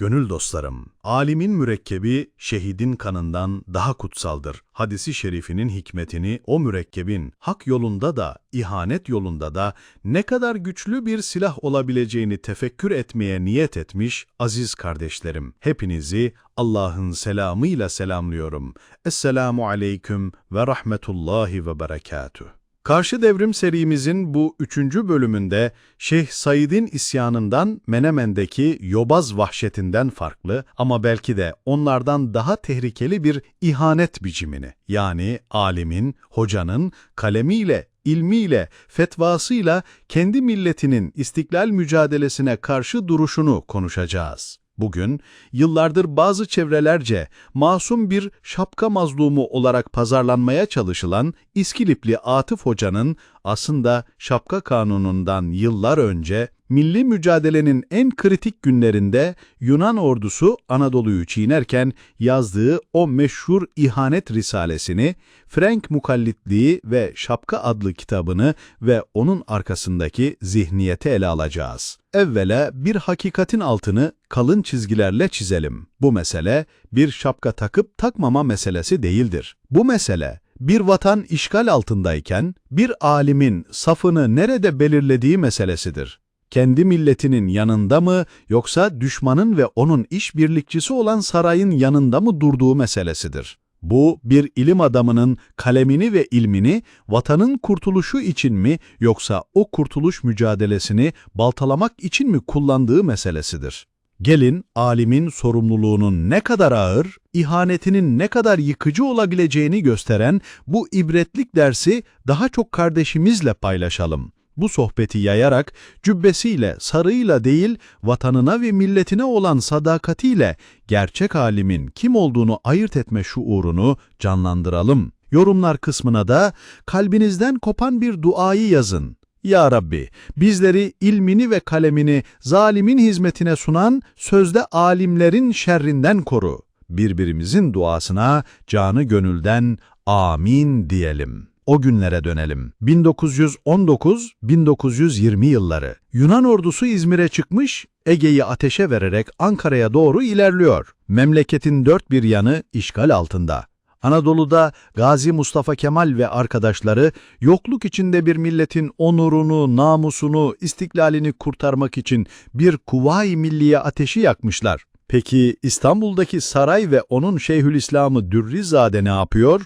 Gönül dostlarım, alimin mürekkebi şehidin kanından daha kutsaldır. Hadisi şerifinin hikmetini o mürekkebin hak yolunda da, ihanet yolunda da ne kadar güçlü bir silah olabileceğini tefekkür etmeye niyet etmiş aziz kardeşlerim. Hepinizi Allah'ın selamıyla selamlıyorum. Esselamu aleyküm ve rahmetullahi ve berekatuh. Karşı Devrim serimizin bu üçüncü bölümünde Şeyh Said'in isyanından Menemen'deki yobaz vahşetinden farklı ama belki de onlardan daha tehlikeli bir ihanet biçimini yani alimin, hocanın kalemiyle, ilmiyle, fetvasıyla kendi milletinin istiklal mücadelesine karşı duruşunu konuşacağız. Bugün yıllardır bazı çevrelerce masum bir şapka mazlumu olarak pazarlanmaya çalışılan İskilipli Atıf Hoca'nın aslında şapka kanunundan yıllar önce milli mücadelenin en kritik günlerinde Yunan ordusu Anadolu'yu çiğnerken yazdığı o meşhur ihanet risalesini, Frank Mukallitliği ve Şapka adlı kitabını ve onun arkasındaki zihniyeti ele alacağız. Evvela bir hakikatin altını kalın çizgilerle çizelim. Bu mesele bir şapka takıp takmama meselesi değildir. Bu mesele bir vatan işgal altındayken bir alimin safını nerede belirlediği meselesidir. Kendi milletinin yanında mı yoksa düşmanın ve onun işbirlikçisi olan sarayın yanında mı durduğu meselesidir. Bu bir ilim adamının kalemini ve ilmini vatanın kurtuluşu için mi yoksa o kurtuluş mücadelesini baltalamak için mi kullandığı meselesidir. Gelin alimin sorumluluğunun ne kadar ağır, ihanetinin ne kadar yıkıcı olabileceğini gösteren bu ibretlik dersi daha çok kardeşimizle paylaşalım. Bu sohbeti yayarak cübbesiyle, sarığıyla değil, vatanına ve milletine olan sadakatiyle gerçek alimin kim olduğunu ayırt etme şuurunu canlandıralım. Yorumlar kısmına da kalbinizden kopan bir duayı yazın. Ya Rabbi, bizleri ilmini ve kalemini zalimin hizmetine sunan sözde alimlerin şerrinden koru. Birbirimizin duasına canı gönülden amin diyelim. O günlere dönelim. 1919-1920 yılları. Yunan ordusu İzmir'e çıkmış, Ege'yi ateşe vererek Ankara'ya doğru ilerliyor. Memleketin dört bir yanı işgal altında. Anadolu'da Gazi Mustafa Kemal ve arkadaşları yokluk içinde bir milletin onurunu, namusunu, istiklalini kurtarmak için bir kuvayi milliye ateşi yakmışlar. Peki İstanbul'daki saray ve onun Şeyhülislam'ı Dürrizade ne yapıyor?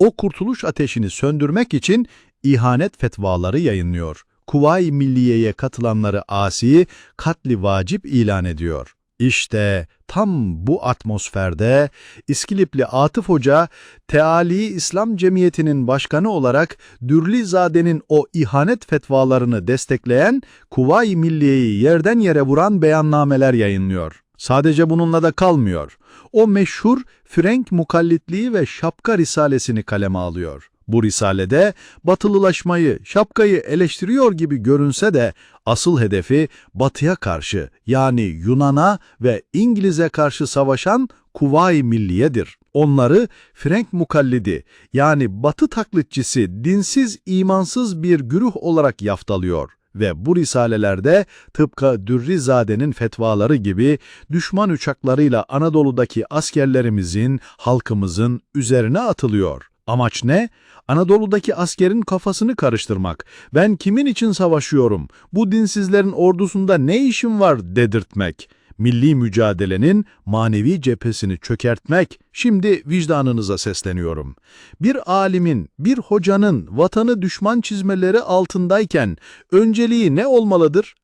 O kurtuluş ateşini söndürmek için ihanet fetvaları yayınlıyor. Kuvayi Milliye'ye katılanları asi, katli vacip ilan ediyor. İşte tam bu atmosferde İskilipli Atıf Hoca, Teali İslam Cemiyeti'nin başkanı olarak Dürlizade'nin o ihanet fetvalarını destekleyen Kuvayi Milliye'yi yerden yere vuran beyannameler yayınlıyor. Sadece bununla da kalmıyor. O meşhur Frank Mukallitliği ve Şapka Risalesini kaleme alıyor. Bu risalede batılılaşmayı, şapkayı eleştiriyor gibi görünse de asıl hedefi batıya karşı yani Yunan'a ve İngiliz'e karşı savaşan Kuvayi Milliye'dir. Onları Frank Mukallidi yani batı taklitçisi, dinsiz, imansız bir güruh olarak yaftalıyor ve bu risalelerde tıpkı Dürrizade'nin fetvaları gibi düşman uçaklarıyla Anadolu'daki askerlerimizin, halkımızın üzerine atılıyor. Amaç ne? Anadolu'daki askerin kafasını karıştırmak. Ben kimin için savaşıyorum? Bu dinsizlerin ordusunda ne işim var dedirtmek milli mücadelenin manevi cephesini çökertmek, şimdi vicdanınıza sesleniyorum. Bir alimin, bir hocanın vatanı düşman çizmeleri altındayken önceliği ne olmalıdır?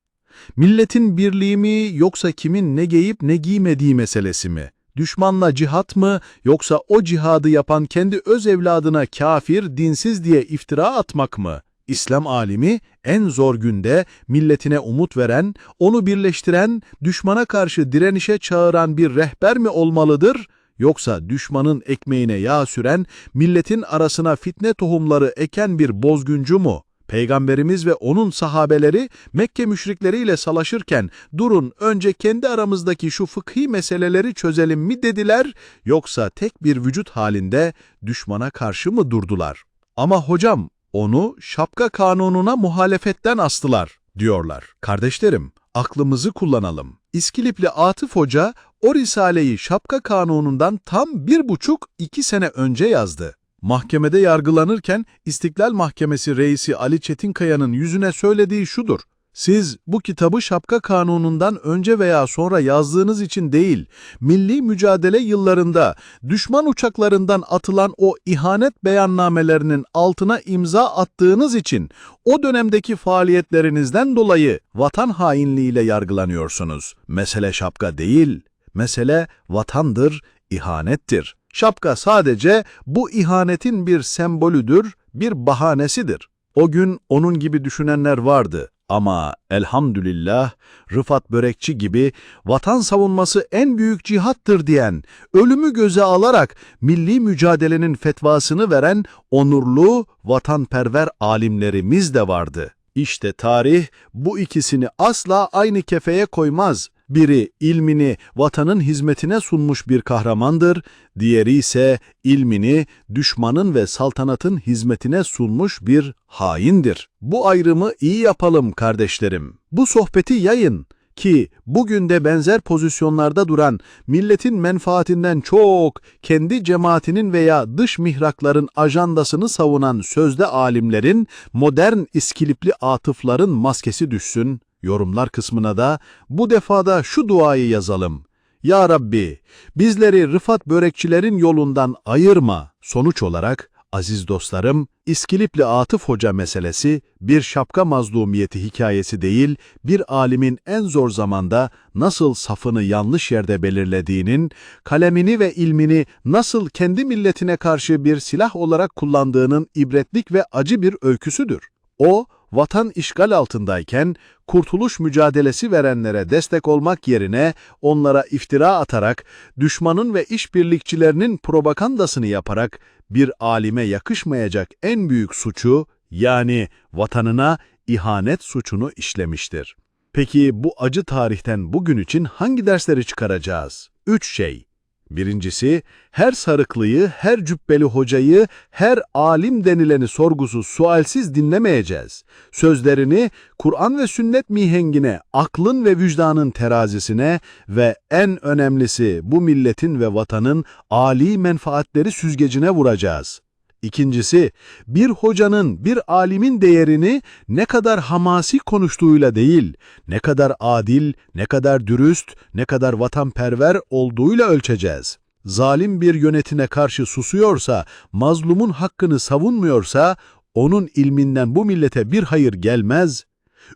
Milletin birliği mi yoksa kimin ne giyip ne giymediği meselesi mi? Düşmanla cihat mı yoksa o cihadı yapan kendi öz evladına kafir, dinsiz diye iftira atmak mı? İslam alimi en zor günde milletine umut veren, onu birleştiren, düşmana karşı direnişe çağıran bir rehber mi olmalıdır? Yoksa düşmanın ekmeğine yağ süren, milletin arasına fitne tohumları eken bir bozguncu mu? Peygamberimiz ve onun sahabeleri Mekke müşrikleriyle savaşırken durun önce kendi aramızdaki şu fıkhi meseleleri çözelim mi dediler yoksa tek bir vücut halinde düşmana karşı mı durdular? Ama hocam onu şapka kanununa muhalefetten astılar diyorlar. Kardeşlerim aklımızı kullanalım. İskilipli Atıf Hoca o risaleyi şapka kanunundan tam bir buçuk iki sene önce yazdı. Mahkemede yargılanırken İstiklal Mahkemesi reisi Ali Çetinkaya'nın yüzüne söylediği şudur. Siz bu kitabı şapka kanunundan önce veya sonra yazdığınız için değil, milli mücadele yıllarında düşman uçaklarından atılan o ihanet beyannamelerinin altına imza attığınız için o dönemdeki faaliyetlerinizden dolayı vatan hainliğiyle yargılanıyorsunuz. Mesele şapka değil, mesele vatandır, ihanettir. Şapka sadece bu ihanetin bir sembolüdür, bir bahanesidir. O gün onun gibi düşünenler vardı ama elhamdülillah Rıfat Börekçi gibi vatan savunması en büyük cihattır diyen, ölümü göze alarak milli mücadelenin fetvasını veren onurlu, vatanperver alimlerimiz de vardı. İşte tarih bu ikisini asla aynı kefeye koymaz. Biri ilmini vatanın hizmetine sunmuş bir kahramandır, diğeri ise ilmini düşmanın ve saltanatın hizmetine sunmuş bir haindir. Bu ayrımı iyi yapalım kardeşlerim. Bu sohbeti yayın ki bugün de benzer pozisyonlarda duran milletin menfaatinden çok kendi cemaatinin veya dış mihrakların ajandasını savunan sözde alimlerin modern iskilipli atıfların maskesi düşsün. Yorumlar kısmına da bu defada şu duayı yazalım. Ya Rabbi, bizleri Rıfat börekçilerin yolundan ayırma. Sonuç olarak, aziz dostlarım, İskilipli Atıf Hoca meselesi bir şapka mazlumiyeti hikayesi değil, bir alimin en zor zamanda nasıl safını yanlış yerde belirlediğinin, kalemini ve ilmini nasıl kendi milletine karşı bir silah olarak kullandığının ibretlik ve acı bir öyküsüdür. O, vatan işgal altındayken kurtuluş mücadelesi verenlere destek olmak yerine onlara iftira atarak, düşmanın ve işbirlikçilerinin propagandasını yaparak bir alime yakışmayacak en büyük suçu yani vatanına ihanet suçunu işlemiştir. Peki bu acı tarihten bugün için hangi dersleri çıkaracağız? Üç şey. Birincisi, her sarıklıyı, her cübbeli hocayı, her alim denileni sorgusuz, sualsiz dinlemeyeceğiz. Sözlerini Kur'an ve sünnet mihengine, aklın ve vicdanın terazisine ve en önemlisi bu milletin ve vatanın âli menfaatleri süzgecine vuracağız. İkincisi, bir hocanın, bir alimin değerini ne kadar hamasi konuştuğuyla değil, ne kadar adil, ne kadar dürüst, ne kadar vatanperver olduğuyla ölçeceğiz. Zalim bir yönetine karşı susuyorsa, mazlumun hakkını savunmuyorsa, onun ilminden bu millete bir hayır gelmez.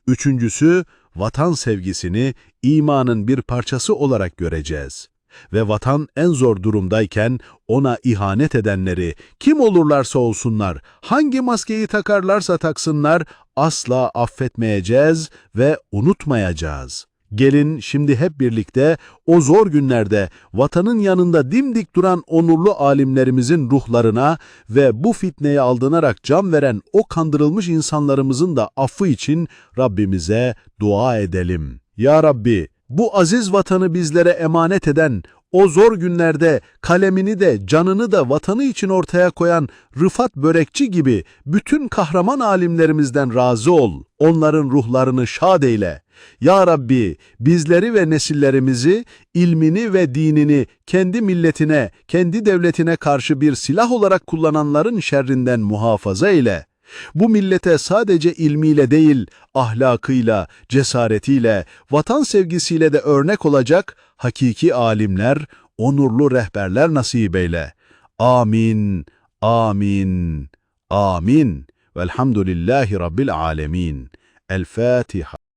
Üçüncüsü, vatan sevgisini imanın bir parçası olarak göreceğiz ve vatan en zor durumdayken ona ihanet edenleri kim olurlarsa olsunlar, hangi maskeyi takarlarsa taksınlar asla affetmeyeceğiz ve unutmayacağız. Gelin şimdi hep birlikte o zor günlerde vatanın yanında dimdik duran onurlu alimlerimizin ruhlarına ve bu fitneye aldınarak can veren o kandırılmış insanlarımızın da affı için Rabbimize dua edelim. Ya Rabbi, bu aziz vatanı bizlere emanet eden, o zor günlerde kalemini de canını da vatanı için ortaya koyan Rıfat Börekçi gibi bütün kahraman alimlerimizden razı ol. Onların ruhlarını şad eyle. Ya Rabbi bizleri ve nesillerimizi ilmini ve dinini kendi milletine, kendi devletine karşı bir silah olarak kullananların şerrinden muhafaza eyle. Bu millete sadece ilmiyle değil, ahlakıyla, cesaretiyle, vatan sevgisiyle de örnek olacak hakiki alimler, onurlu rehberler nasip eyle. Amin, amin, amin. Velhamdülillahi Rabbil alemin. El Fatiha.